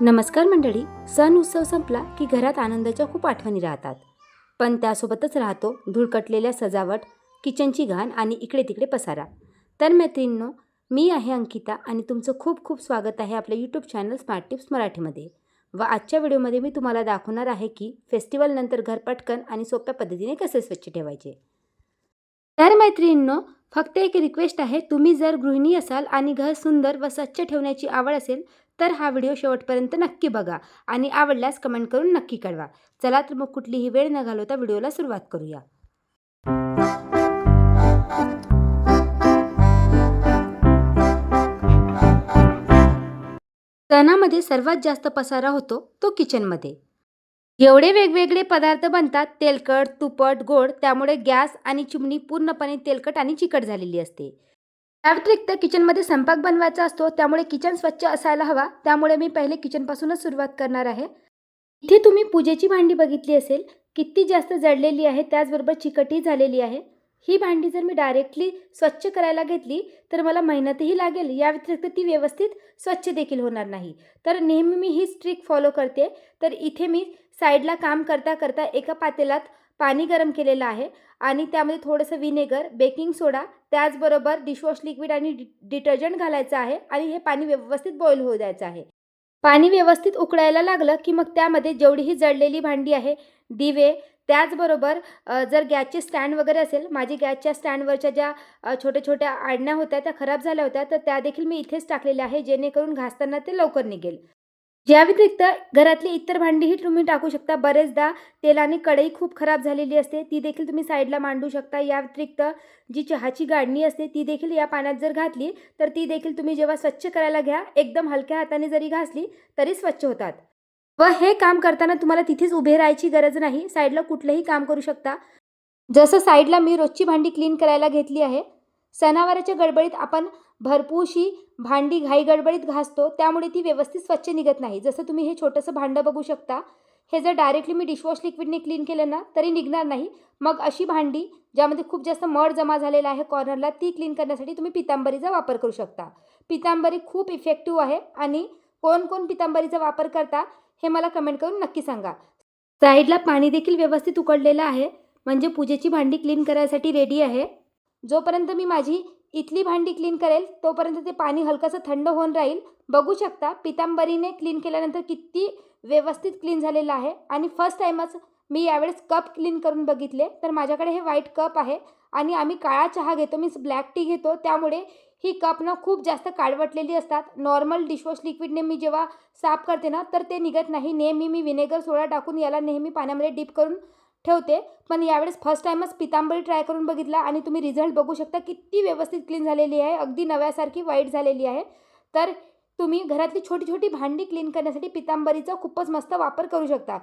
नमस्कार मंडळी सण उत्सव संपला की घरात आनंदाच्या खूप आठवणी राहतात. पण त्यासोबतच राहतो धुळकटलेल्या सजावट किचनची घाण आणि इकडे तिकडे पसारा. तर मैत्रिणींनो मी आहे अंकिता आणि तुमचं खूप खूप स्वागत आहे आपल्या यूट्यूब चॅनल स्मार्ट टिप्स मराठीमध्ये. व आजच्या व्हिडिओमध्ये मी तुम्हाला दाखवणार आहे की फेस्टिवलनंतर घर पटकन आणि सोप्या पद्धतीने कसे स्वच्छ ठेवायचे. तर मैत्रिणींनो फक्त एक रिक्वेस्ट आहे तुम्ही जर गृहिणी असाल आणि घर सुंदर व स्वच्छ ठेवण्याची आवड असेल तर हा व्हिडिओ शेवटपर्यंत नक्की बघा आणि आवडल्यास कमेंट करून नक्की कळवा. चला तर मग कुठलीही वेळ न घालवता व्हिडिओला सुरुवात करूया. सणामध्ये सर्वात जास्त पसारा होतो तो किचनमध्ये. एवढे वेगवेगळे पदार्थ बनतात तेलकट तुपट गोड त्यामुळे गॅस आणि चिमणी पूर्णपणे तेलकट आणि चिकट झालेली असते. या व्यतिरिक्त किचनमध्ये स्वयंपाक बनवायचा असतो त्यामुळे किचन स्वच्छ असायला हवा. त्यामुळे मी पहिले किचनपासूनच सुरुवात करणार आहे. इथे तुम्ही पूजेची भांडी बघितली असेल किती जास्त जळलेली आहे त्याचबरोबर चिकटही झालेली आहे. ही भांडी जर मी डायरेक्टली स्वच्छ करायला घेतली तर मला मेहनतही लागेल. या व्यतिरिक्त ती व्यवस्थित स्वच्छ देखील होणार नाही. तर नेहमी मी ही ट्रिक फॉलो करते. तर इथे मी साईडला काम करता करता एका पातेलात पाणी गरम केलेलं आहे आणि त्यामध्ये थोडंसं विनेगर बेकिंग सोडा त्याचबरोबर डिशवॉश लिक्विड आणि डि डिटर्जंट घालायचं आहे आणि हे पाणी व्यवस्थित बॉईल होऊ द्यायचं आहे. पाणी व्यवस्थित उकळायला लागलं की मग त्यामध्ये जेवढीही जळलेली भांडी आहे दिवे त्याचबरोबर जर गॅसचे स्टँड वगैरे असेल माझी गॅसच्या स्टँडवरच्या ज्या छोट्या छोट्या आडण्या होत्या त्या खराब झाल्या होत्या तर त्या देखील मी इथेच टाकलेल्या आहे जेणेकरून घासताना ते लवकर निघेल. या व्यतिरिक्त घरातली इतर भांडीही तुम्ही टाकू शकता. बरेचदा तेलाने कढई खूप खराब झालेली असते. ती देखील तुम्ही साईडला मांडू शकता. या व्यतिरिक्त जी चहाची गाडणी असते ती देखील या पाण्यात जर घातली तर ती देखील तुम्ही जेव्हा स्वच्छ करायला घ्या एकदम हलक्या हाताने जरी घासली तरी स्वच्छ होतात. व हे काम करताना तुम्हाला तिथेच उभे राहायची गरज नाही. साईडला कुठलंही काम करू शकता. जसं साईडला मी रोजची भांडी क्लीन करायला घेतली आहे सणावाराच्या गडबडीत आपण भरपूरशी भांडी घाई गडबडीत घासतो त्यामुळे ती व्यवस्थित स्वच्छ निघत नाही. जसं तुम्ही हे छोटंसं भांडं बघू शकता हे जर डायरेक्टली मी डिशवॉश लिक्विडने क्लीन केलं ना तरी निघणार नाही. मग अशी भांडी ज्यामध्ये खूप जास्त मळ जमा झालेला आहे कॉर्नरला ती क्लीन करण्यासाठी तुम्ही पितांबरीचा वापर करू शकता. पितांबरी खूप इफेक्टिव्ह आहे आणि कोण कोण पितांबरीचा वापर करता हे मला कमेंट करून नक्की सांगा. साईडला पाणी देखील व्यवस्थित उकडलेलं आहे म्हणजे पूजेची भांडी क्लीन करायसाठी रेडी आहे. जोपर्यंत मी माझी इथली भांडी क्लीन करेल तोपर्यंत ते पाणी हलकंसं थंड होऊन राहील. बघू शकता पितांबरीने क्लीन केल्यानंतर किती व्यवस्थित क्लीन झालेलं आहे. आणि फर्स्ट टाईमच मी यावेळेस कप क्लीन करून बघितले. तर माझ्याकडे हे व्हाईट कप आहे. आणि आम्ही काळा चहा घेतो मीन्स ब्लॅक टी घेतो. त्यामुळे ही कप ना खूप जास्त काळवटलेली असतात. नॉर्मल डिशवॉश लिक्विडने मी जेव्हा साफ करते ना तर ते निघत नाही. नेहमी मी विनेगर सोडा टाकून याला नेहमी पाण्यामध्ये डीप करून ठेवते. पण यावेळेस फर्स्ट टाईमच पितांबरी ट्राय करून बघितला आणि तुम्ही रिझल्ट बघू शकता किती व्यवस्थित क्लीन झालेली आहे. अगदी नव्यासारखी वाईट झालेली आहे. तर तुम्ही घरातली छोटी छोटी भांडी क्लीन करण्यासाठी पितांबरीचा खूपच मस्त वापर करू शकता.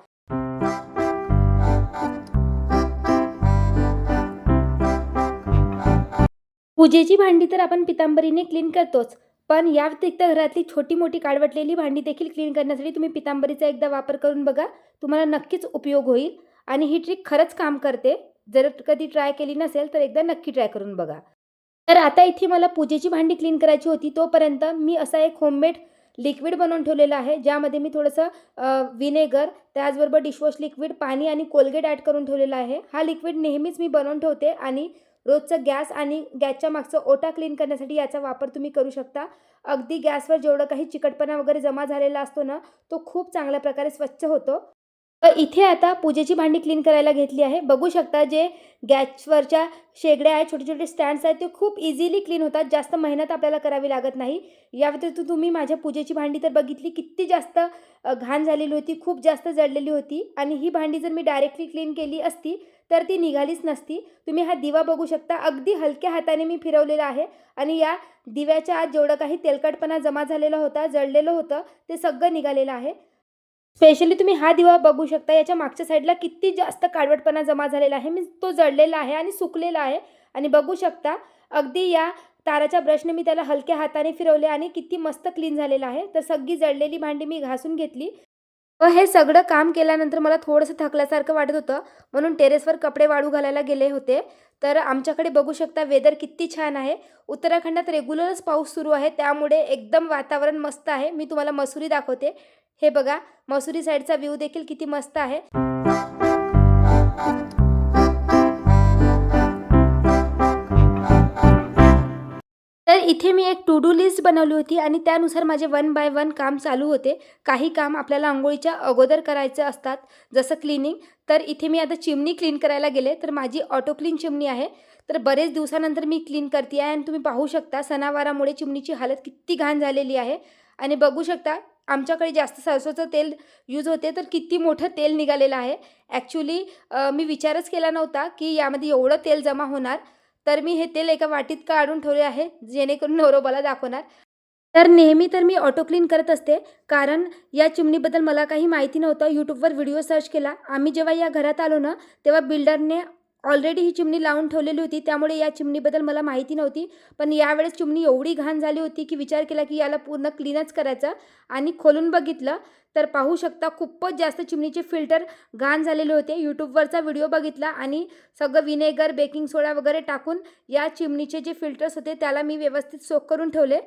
पूजेची भांडी तर आपण पितांबरीने क्लीन करतोच. पण या व्यतिरिक्त घरातली छोटी मोठी काळवटलेली भांडी देखील क्लीन करण्यासाठी तुम्ही पितांबरीचा एकदा वापर करून बघा. तुम्हाला नक्कीच उपयोग होईल. आणि ही ट्रिक खरंच काम करते. जर कधी ट्राय केली नसेल तर एकदा नक्की ट्राय करून बघा. तर आता इथे मला पूजेची भांडी क्लीन करायची होती तोपर्यंत मी असा एक होममेड लिक्विड बनवून ठेवलेला आहे ज्यामध्ये मी थोडंसं विनेगर त्याचबरोबर डिशवॉश लिक्विड पाणी आणि कोलगेट ॲड करून ठेवलेला आहे. हा लिक्विड नेहमीच मी बनवून ठेवते आणि रोजचं गॅस आणि गॅसच्या मागचं ओटा क्लीन करण्यासाठी याचा वापर तुम्ही करू शकता. अगदी गॅसवर जेवढं काही चिकटपणा वगैरे जमा झालेला असतो ना तो खूप चांगल्या प्रकारे स्वच्छ होतो. तर इथे आता पूजेची भांडी क्लीन करायला घेतली आहे. बघू शकता जे गॅसवरच्या शेगड्या आहेत छोटे छोटे स्टँड्स आहेत ते खूप इझिली क्लीन होतात. जास्त मेहनत आपल्याला करावी लागत नाही. या व्यतिरिक्त तुम्ही माझ्या पूजेची भांडी तर बघितली किती जास्त घाण झालेली होती खूप जास्त जळलेली होती. आणि ही भांडी जर मी डायरेक्टली क्लीन केली असती तर ती निघालीच नसती. तुम्ही हा दिवा बघू शकता अगदी हलक्या हाताने मी फिरवलेला आहे. आणि या दिव्याच्या आत जेवढं काही तेलकटपणा जमा झालेला होता जळलेलं होतं ते सगळं निघालेलं आहे. स्पेशली तुम्ही हा दिवा बघू शकता याच्या मागच्या साईडला किती जास्त काळवटपणा जमा झालेला आहे. मी तो जळलेला आहे आणि सुकलेला आहे. आणि बघू शकता अगदी या ताराच्या ब्रशने मी त्याला हलक्या हाताने फिरवले आणि किती मस्त क्लीन झालेलं आहे. तर सगळी जळलेली भांडी मी घासून घेतली. व हे सगळं काम केल्यानंतर मला थोडंसं थकल्यासारखं वाटत होतं. म्हणून टेरेसवर कपडे वाळू घालायला गेले होते. तर आमच्याकडे बघू शकता वेदर किती छान आहे. उत्तराखंडात रेग्युलरच पाऊस सुरू आहे. त्यामुळे एकदम वातावरण मस्त आहे. मी तुम्हाला मसुरी दाखवते. हे बघा मसुरी साईडचा व्ह्यू देखील किती मस्त आहे. तर इथे मी एक टू डू लिस्ट बनवली होती आणि त्यानुसार माझे वन बाय वन काम चालू होते. काही काम आपल्याला आंघोळीच्या अगोदर करायचे असतात जसं क्लिनिंग तर इथे मी आता चिमणी क्लीन करायला गेले तर माझी ऑटो क्लीन चिमणी आहे. तर बरेच दिवसानंतर मी क्लीन करते आहे आणि तुम्ही पाहू शकता सणावारामुळे चिमणीची हालत किती घाण झालेली आहे. आणि बघू शकता आमच्याकडे जास्त सरसोचं तेल यूज होते तर किती मोठं तेल निघालेलं आहे. ॲक्च्युली मी विचारच केला नव्हता की यामध्ये एवढं तेल जमा होणार तर मी हे तेल एका वाटीत काढून ठेवले आहे जेणेकरून नवरोबाला दाखवणार. तर नेहमी तर मी ऑटो क्लीन करत असते कारण या चिमणीबद्दल मला काही माहिती नव्हतं. यूट्यूबवर व्हिडिओ सर्च केला. आम्ही जेव्हा या घरात आलो ना तेव्हा बिल्डरने ऑलरेडी ही चिमणी लावून ठेवलेली होती त्यामुळे या चिमणीबद्दल मला माहिती नव्हती. पण यावेळेस चिमणी एवढी घाण झाली होती की विचार केला की याला पूर्ण क्लीनच करायचं आणि खोलून बघितलं तर पाहू शकता खूपच जास्त चिमणीचे फिल्टर घाण झालेले होते. यूट्यूबवरचा व्हिडिओ बघितला आणि सगळं विनेगर बेकिंग सोडा वगैरे टाकून या चिमणीचे जे फिल्टर्स होते त्याला मी व्यवस्थित सोक करून ठेवले.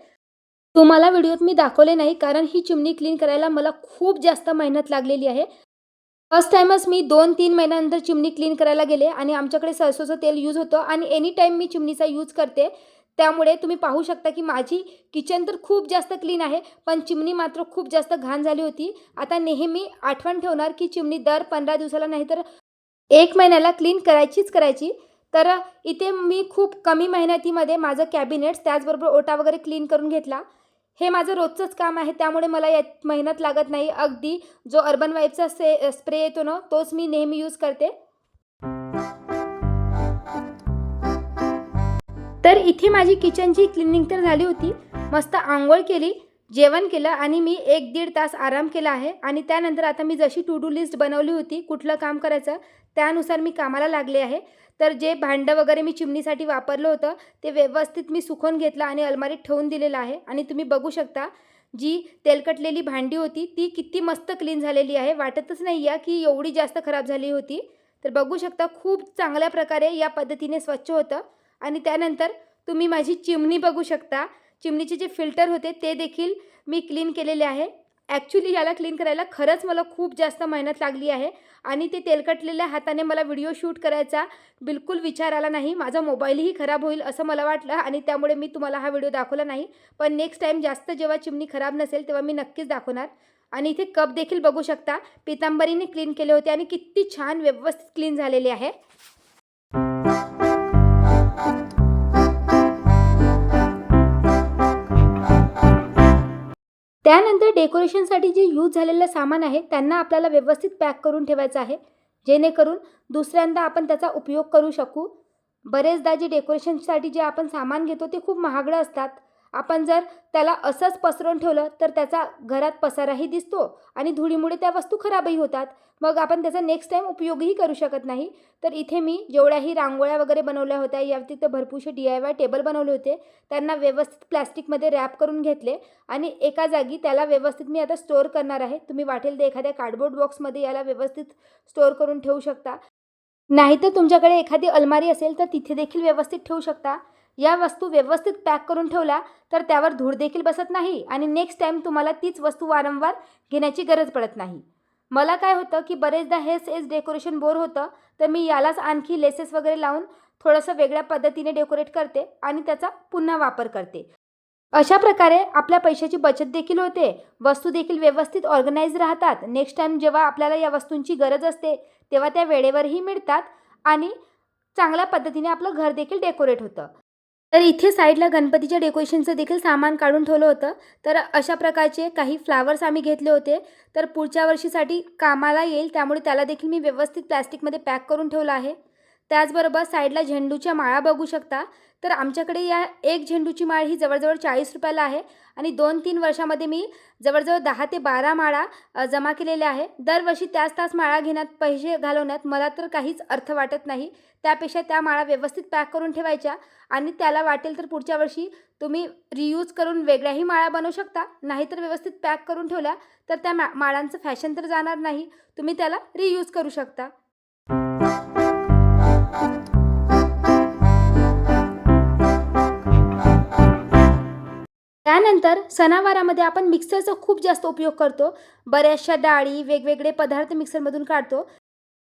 तुम्हाला व्हिडिओत मी दाखवले नाही कारण ही चिमणी क्लीन करायला मला खूप जास्त मेहनत लागलेली आहे. फर्स्ट टाईमच मी दोन तीन महिन्यानंतर चिमणी क्लीन करायला गेले आणि आमच्याकडे सरसोचं तेल यूज होतं आणि एनी टाईम मी चिमणीचा यूज करते त्यामुळे तुम्ही पाहू शकता की माझी किचन तर खूप जास्त क्लीन आहे पण चिमणी मात्र खूप जास्त घाण झाली होती. आता नेहमी आठवण ठेवणार की चिमणी दर पंधरा दिवसाला नाही तर एक महिन्याला क्लीन करायचीच करायची. तर इथे मी खूप कमी मेहनतीमध्ये माझं कॅबिनेट्स त्याचबरोबर ओटा वगैरे क्लीन करून घेतला. हे माझं रोजचंच काम आहे त्यामुळे मला यात मेहनत लागत नाही. अगदी जो अर्बन वाईपचा से स्प्रे येतो ना तोच मी नेहमी यूज करते. तर इथे माझी किचनची क्लिनिंग तर झाली होती. मस्त आंघोळ केली जेवण केलं आणि मी एक दीड तास आराम केला आहे. आणि त्यानंतर आता मी जशी टू डू लिस्ट बनवली होती कुठलं काम करायचं त्यानुसार मी कामाला लागले आहे. तर जे भांडं वगैरे मी चिमणीसाठी वापरलं होतं ते व्यवस्थित मी सुकवून घेतलं आणि अलमारीत ठेवून दिलेलं आहे. आणि तुम्ही बघू शकता जी तेलकटलेली भांडी होती ती किती मस्त क्लीन झालेली आहे. वाटतच नाही या की एवढी जास्त खराब झाली होती. तर बघू शकता खूप चांगल्या प्रकारे या पद्धतीने स्वच्छ होतं. आणि त्यानंतर तुम्ही माझी चिमणी बघू शकता. चिमणीचे जे फिल्टर होते ते देखील मी क्लीन केलेले आहे. ॲक्च्युली याला क्लीन करायला खरंच मला खूप जास्त मेहनत लागली आहे. आणि ते तेलकटलेल्या हाताने मला व्हिडिओ शूट करायचा बिलकुल विचार आला नाही. माझा मोबाईलही खराब होईल असं मला वाटलं आणि त्यामुळे मी तुम्हाला हा व्हिडिओ दाखवला नाही. पण नेक्स्ट टाईम जास्त जेव्हा चिमणी खराब नसेल तेव्हा मी नक्कीच दाखवणार. आणि इथे कप देखील बघू शकता. पितांबरीने क्लीन केले होते आणि किती छान व्यवस्थित क्लीन झालेले आहे. त्यानंतर डेकोरेशनसाठी जे यूज झालेलं सामान आहे त्यांना आपल्याला व्यवस्थित पॅक करून ठेवायचं आहे. जेणेकरून दुसऱ्यांदा आपण त्याचा उपयोग करू शकू. बरेचदा जे डेकोरेशनसाठी जे आपण सामान घेतो ते खूप महागडं असतात. आपण जर त्याला असंच पसरवून ठेवलं तर त्याचा घरात पसाराही दिसतो आणि धुळीमुळे त्या वस्तू खराबही होतात. मग आपण त्याचा नेक्स्ट टाईम उपयोगही करू शकत नाही. तर इथे मी जेवढ्याही रांगोळ्या वगैरे बनवल्या होत्या या व्यतिरिक्त भरपूरसे डी आय वाय टेबल बनवले होते. त्यांना व्यवस्थित प्लॅस्टिकमध्ये रॅप करून घेतले आणि एका जागी त्याला व्यवस्थित मी आता स्टोअर करणार आहे. तुम्ही वाटेल ते एखाद्या कार्डबोर्ड बॉक्समध्ये याला व्यवस्थित स्टोअर करून ठेवू शकता. नाहीतर तुमच्याकडे एखादी अलमारी असेल तर तिथे देखील व्यवस्थित ठेवू शकता. या वस्तू व्यवस्थित पॅक करून ठेवल्या तर त्यावर धूळ देखील बसत नाही आणि नेक्स्ट टाईम तुम्हाला तीच वस्तू वारंवार घेण्याची गरज पडत नाही. मला काय होतं की बरेचदा हेच हेच डेकोरेशन बोर होतं तर मी यालाच आणखी लेसेस वगैरे लावून थोडंसं वेगळ्या पद्धतीने डेकोरेट करते आणि त्याचा पुन्हा वापर करते. अशा प्रकारे आपल्या पैशाची बचत देखील होते वस्तू देखील व्यवस्थित ऑर्गनाईज राहतात. नेक्स्ट टाईम जेव्हा आपल्याला या वस्तूंची गरज असते तेव्हा त्या वेळेवरही मिळतात आणि चांगल्या पद्धतीने आपलं घर देखील डेकोरेट होतं. तर इथे साईडला गणपतीच्या डेकोरेशनचं देखील सामान काढून ठेवलं होतं. तर अशा प्रकारचे काही फ्लावर्स आम्ही घेतले होते. तर पुढच्या वर्षीसाठी कामाला येईल त्यामुळे त्याला देखील मी व्यवस्थित प्लॅस्टिकमध्ये पॅक करून ठेवलं आहे. त्याचबरोबर साईडला झेंडूच्या माळा बघू शकता. तर आमच्याकडे या एक झेंडूची माळ ही जवळजवळ चाळीस रुपयाला आहे. आणि दोन तीन वर्षामध्ये मी जवळजवळ दहा ते बारा माळा जमा केलेल्या आहे. दरवर्षी त्याच तास माळा घेण्यात पैसे घालवण्यात मला तर काहीच अर्थ वाटत नाही. त्यापेक्षा त्या माळा व्यवस्थित पॅक करून ठेवायच्या आणि त्याला वाटेल तर पुढच्या वर्षी तुम्ही रियूज करून वेगळ्याही माळा बनवू शकता. नाहीतर व्यवस्थित पॅक करून ठेवल्या तर त्या मा माळांचं फॅशन तर जाणार नाही. तुम्ही त्याला रियूज करू शकता. त्यानंतर सणावारामध्ये आपण मिक्सरचा खूप जास्त उपयोग करतो. बऱ्याचशा डाळी वेगवेगळे पदार्थ मिक्सरमधून काढतो.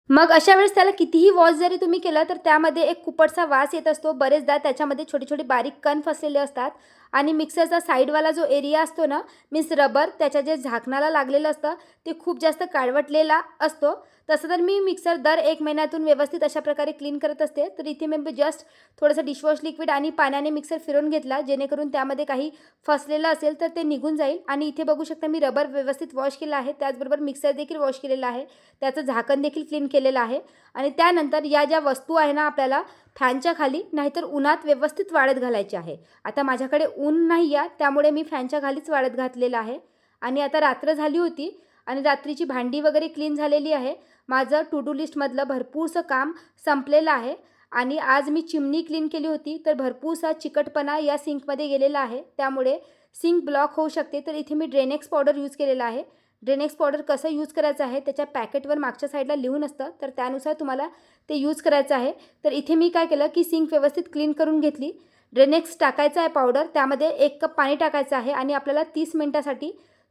मग अशा वेळेस त्याला कितीही वॉश जरी तुम्ही केलं तर त्यामध्ये एक कुपटचा वास येत असतो. बरेचदा त्याच्यामध्ये छोटे छोटे बारीक कण फसलेले असतात. आणि मिक्सरचा साईडवाला जो एरिया असतो ना मीन्स रबर त्याच्या जे झाकणाला लागलेलं असतं ते खूप जास्त काळवटलेला असतो. तसं तर मी मिक्सर दर एक महिन्यातून व्यवस्थित अशा प्रकारे क्लीन करत असते. तर इथे मी जस्ट थोडंसं डिशवॉश लिक्विड आणि पाण्याने मिक्सर फिरून घेतला जेणेकरून त्यामध्ये काही फसलेलं असेल तर ते निघून जाईल. आणि इथे बघू शकता मी रबर व्यवस्थित वॉश केला आहे. त्याचबरोबर मिक्सर देखील वॉश केलेला आहे. त्याचं झाकण देखील क्लीन केलेलं आहे. आणि त्यानंतर या ज्या वस्तू आहे ना आपल्याला फॅनच्या खाली नाहीतर उन्हात व्यवस्थित वाळत घालायची आहे. आता माझ्याकडे ऊन नाही आहे त्यामुळे मी फॅनच्या खालीच वाळत घातलेलं आहे. आणि आता रात्र झाली होती आणि रात्रीची भांडी वगैरे क्लीन झालेली आहे. माझं टू डू लिस्टमधलं भरपूरसं काम संपलेलं आहे. आणि आज मी चिमणी क्लीन केली होती तर भरपूरसा चिकटपणा या सिंकमध्ये गेलेला आहे. त्यामुळे सिंक ब्लॉक होऊ शकते तर इथे मी ड्रेनेक्स पावडर यूज केलेला आहे. ड्रेनेक्स पावडर कसं यूज करायचं आहे त्याच्या पॅकेटवर मागच्या साईडला लिहून असतं तर त्यानुसार तुम्हाला ते यूज करायचं आहे. तर इथे मी काय केलं की सिंक व्यवस्थित क्लीन करून घेतली. ड्रेनेक्स टाकायचं आहे पावडर त्यामध्ये एक कप पाणी टाकायचं आहे आणि आपल्याला तीस मिनटासाठी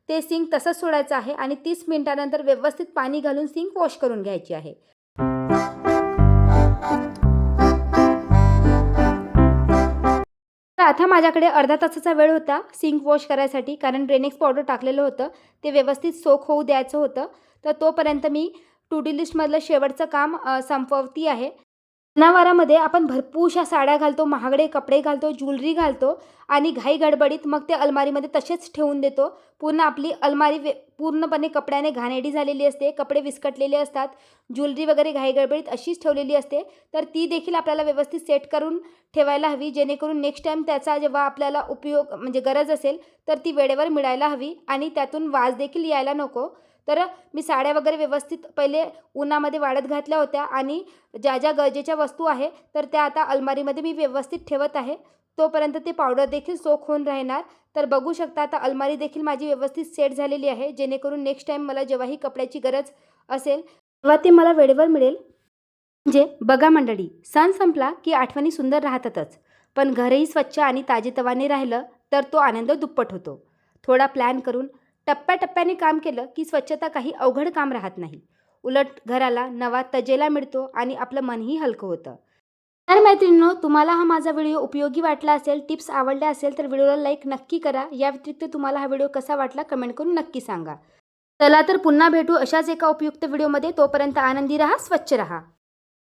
ते सिंक तसंच सोडायचं आहे आणि तीस मिनटानंतर व्यवस्थित पाणी घालून सिंक वॉश करून घ्यायची आहे. आता माझ्याकडे अर्धा तासाचा वेळ होता सिंक वॉश करायसाठी कारण ड्रेनेक्स पावडर टाकलेलं होतं. ते व्यवस्थित सोक होऊ द्यायचं होतं. तर तोपर्यंत मी टू डी लिस्टमधलं शेवटचं काम संपवती आहे. सणावारामध्ये आपण भरपूरशा साड्या घालतो महागडे कपडे घालतो ज्वेलरी घालतो आणि घाई गडबडीत मग ते अलमारीमध्ये तसेच ठेवून देतो. पूर्ण आपली अलमारी वे पूर्णपणे कपड्याने घाणेडी झालेली असते कपडे विस्कटलेले असतात ज्वेलरी वगैरे घाई गडबडीत अशीच ठेवलेली असते. तर ती देखील आपल्याला व्यवस्थित सेट करून ठेवायला हवी जेणेकरून नेक्स्ट टाईम त्याचा जेव्हा आपल्याला उपयोग म्हणजे गरज असेल तर ती वेळेवर मिळायला हवी आणि त्यातून वाज देखील यायला नको. तर मी साड्या वगैरे व्यवस्थित पहिले उन्हामध्ये वाढत घातल्या होत्या आणि ज्या ज्या गरजेच्या वस्तू आहे तर त्या आता अलमारीमध्ये मी व्यवस्थित ठेवत आहे. तोपर्यंत ते पावडर देखील सोख होऊन राहणार. तर बघू शकता आता अलमारी देखील माझी व्यवस्थित सेट झालेली आहे. जेणेकरून नेक्स्ट टाईम मला जेव्हाही कपड्याची गरज असेल तेव्हा ते मला वेळेवर मिळेल. म्हणजे बघा मंडळी सण संपला की आठवणी सुंदर राहतातच. पण घरही स्वच्छ आणि ताजेतवाने राहिलं तर तो आनंद दुप्पट होतो. थोडा प्लॅन करून टप्प्याटप्प्याने काम केलं की स्वच्छता काही अवघड काम राहत नाही. उलट घराला नवा तजेला मिळतो आणि आपलं मनही हलकं होतं. तर मैत्रिणींनो तुम्हाला हा माझा व्हिडिओ उपयोगी वाटला असेल टिप्स आवडल्या असेल तर व्हिडिओला लाईक नक्की करा. या व्यतिरिक्त तुम्हाला हा व्हिडिओ कसा वाटला कमेंट करून नक्की सांगा. चला तर पुन्हा भेटू अशाच एका उपयुक्त व्हिडिओमध्ये. तोपर्यंत आनंदी राहा स्वच्छ राहा.